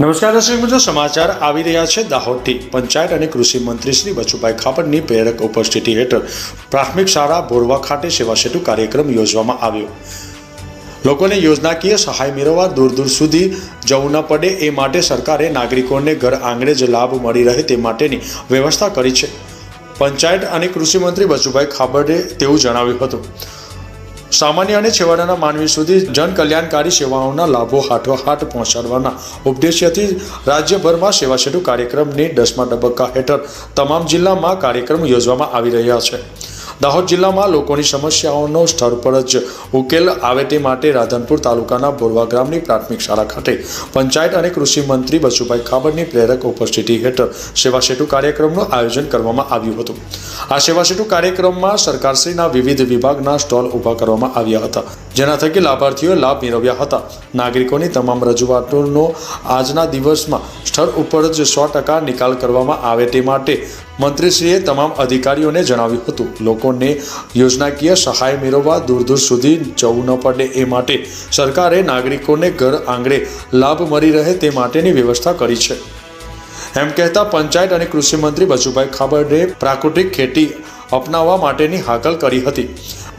નમસ્કાર દર્શક મિત્રો, સમાચાર આવી રહ્યા છે દાહોદથી. પંચાયત અને કૃષિ મંત્રી શ્રી બચુભાઈ ખાપડની પ્રેરક ઉપસ્થિતિ હેઠળ પ્રાથમિક શાળા બોરવા ખાતે સેવા સેતુ કાર્યક્રમ યોજવામાં આવ્યો. લોકોને યોજનાકીય સહાય મેળવવા દૂર દૂર સુધી જવું ન પડે એ માટે સરકારે નાગરિકોને ઘર આંગણે જ લાભ મળી રહે તે માટેની વ્યવસ્થા કરી છે. પંચાયત અને કૃષિ મંત્રી બચુભાઈ ખાબડે તેવું જણાવ્યું હતું. સામાન્ય અને છેવાડાના માનવી સુધી જનકલ્યાણકારી સેવાઓના લાભો હાથોહાથ પહોંચાડવાના ઉદ્દેશ્યથી રાજ્યભરમાં સેવા સેતુ કાર્યક્રમની દસમા તબક્કા હેઠળ તમામ જિલ્લામાં કાર્યક્રમ યોજવામાં આવી રહ્યા છે. દાહોદ જિલ્લામાં લોકોની સમસ્યાઓનો સ્થળ પર જ ઉકેલ આવે તે માટે રાધનપુર તાલુકાના બોરવા ગ્રામની પ્રાથમિક શાળા ખાતે પંચાયત અને કૃષિ મંત્રી બચુભાઈ ખાબડની પ્રેરક ઉપસ્થિતિ હેઠળ સેવા સેતુ કાર્યક્રમનું આયોજન કરવામાં આવ્યું હતું. આ સેવા સેતુ કાર્યક્રમમાં સરકારશ્રીના વિવિધ વિભાગના સ્ટોલ ઊભા કરવામાં આવ્યા હતા, જેના થકી લાભાર્થીઓએ લાભ મેળવ્યા હતા. નાગરિકોની તમામ રજૂઆતોનો આજના દિવસમાં સ્થળ ઉપર જ સો ટકા નિકાલ કરવામાં આવે તે માટે મંત્રીશ્રીએ તમામ અધિકારીઓને જણાવ્યું હતું. લોકોને યોજનાકીય સહાય મેળવવા દૂર દૂર સુધી જવું ન પડે એ માટે સરકારે નાગરિકોને ઘર આંગણે લાભ મળી રહે તે માટેની વ્યવસ્થા કરી છે. એમ કહેતા પંચાયત અને કૃષિ મંત્રી બચુભાઈ ખાબડે પ્રાકૃતિક ખેતી અપનાવવા માટેની હાકલ કરી હતી.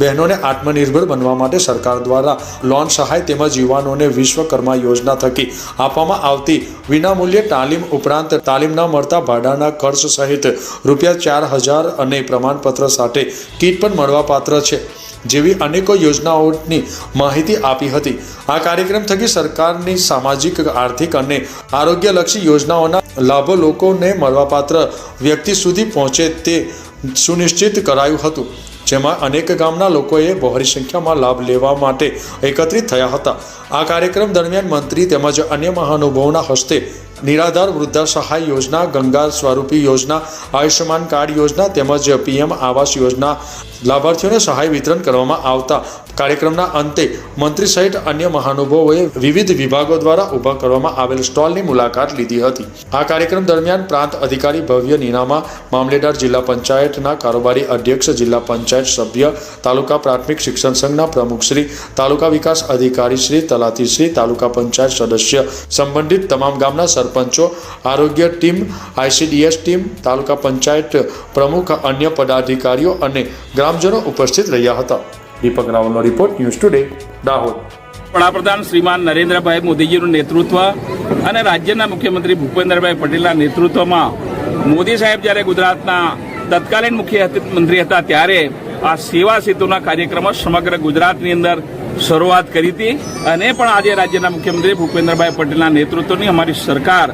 બહેનોને આત્મનિર્ભર બનવા માટે સરકાર દ્વારા લોન સહાય તેમજ યુવાનોને વિશ્વકર્મા યોજના થકી આપવામાં આવતી વિનામૂલ્યે તાલીમ ઉપરાંત તાલીમ ન મળતા ભાડાના ખર્ચ સહિત રૂપિયા ચાર હજાર અને પ્રમાણપત્ર સાથે કીટ પણ મળવાપાત્ર છે. જેવી અનેકો યોજનાઓની માહિતી આપી હતી. આ કાર્યક્રમ થકી સરકારની સામાજિક, આર્થિક અને આરોગ્યલક્ષી યોજનાઓના લાભો લોકોને મળવાપાત્ર વ્યક્તિ સુધી પહોંચે તે સુનિશ્ચિત કરાયું હતું. જેમાં અનેક ગામના લોકોએ બહોળી સંખ્યામાં લાભ લેવા માટે એકત્રિત થયા હતા. આ કાર્યક્રમ દરમિયાન મંત્રી તેમજ અન્ય મહાનુભાવોના હસ્તે નિરાધાર વૃદ્ધા સહાય યોજના, ગંગા સ્વરૂપી યોજના, આયુષ્યમાન કાર્ડ યોજના તેમજ પીએમ આવાસ યોજના લાભાર્થીઓને સહાય વિતરણ કરવામાં આવતા કાર્યક્રમના અંતે મંત્રી સહિત અન્ય મહાનુભાવોએ વિવિધ વિભાગો દ્વારા ઊભા કરવામાં આવેલ સ્ટોલની મુલાકાત લીધી હતી. આ કાર્યક્રમ દરમિયાન પ્રાંત અધિકારી ભવ્ય નીનામા, મામલેદાર જિલ્લા પંચાયતના કારોબારી અધ્યક્ષ, જિલ્લા પંચાયત સભ્ય, તાલુકા પ્રાથમિક શિક્ષણ સંઘના પ્રમુખશ્રી તાલુકા વિકાસ અધિકારીશ્રી તલાટીશ્રી તાલુકા પંચાયત સદસ્ય, સંબંધિત તમામ ગામના સરપંચો, આરોગ્ય team, ICDS team, taluka panchayat પ્રમુખ, અન્ય પદાધિકારીઓ અને ગ્રામજનો ઉપસ્થિત રહ્યા હતા. દીપક રાવલનો રિપોર્ટ ન્યૂઝ ટુડે, દાહોદ. વડાપ્રધાન શ્રીમાન નરેન્દ્રભાઈ મોદીજીનું નેતૃત્વ અને રાજ્યના મુખ્યમંત્રી ભૂપેન્દ્રભાઈ પટેલના નેતૃત્વમાં મોદી સાહેબ જ્યારે ગુજરાતના તત્કાલીન મુખ્યમંત્રી હતા ત્યારે આ સેવા સેતુના કાર્યક્રમો સમગ્ર ગુજરાતની અંદર શરૂઆત કરી હતી અને પણ આજે રાજ્યના મુખ્યમંત્રી ભૂપેન્દ્રભાઈ પટેલના નેતૃત્વની અમારી સરકાર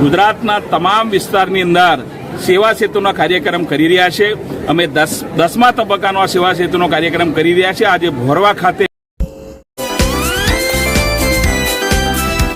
ગુજરાતના તમામ વિસ્તારની અંદર સેવા સેતુનો કાર્યક્રમ કરી રહ્યા છે. અમે દસ દસમા તબક્કાનો આ સેવા સેતુનો કાર્યક્રમ કરી રહ્યા છે. આજે ભોરવા ખાતે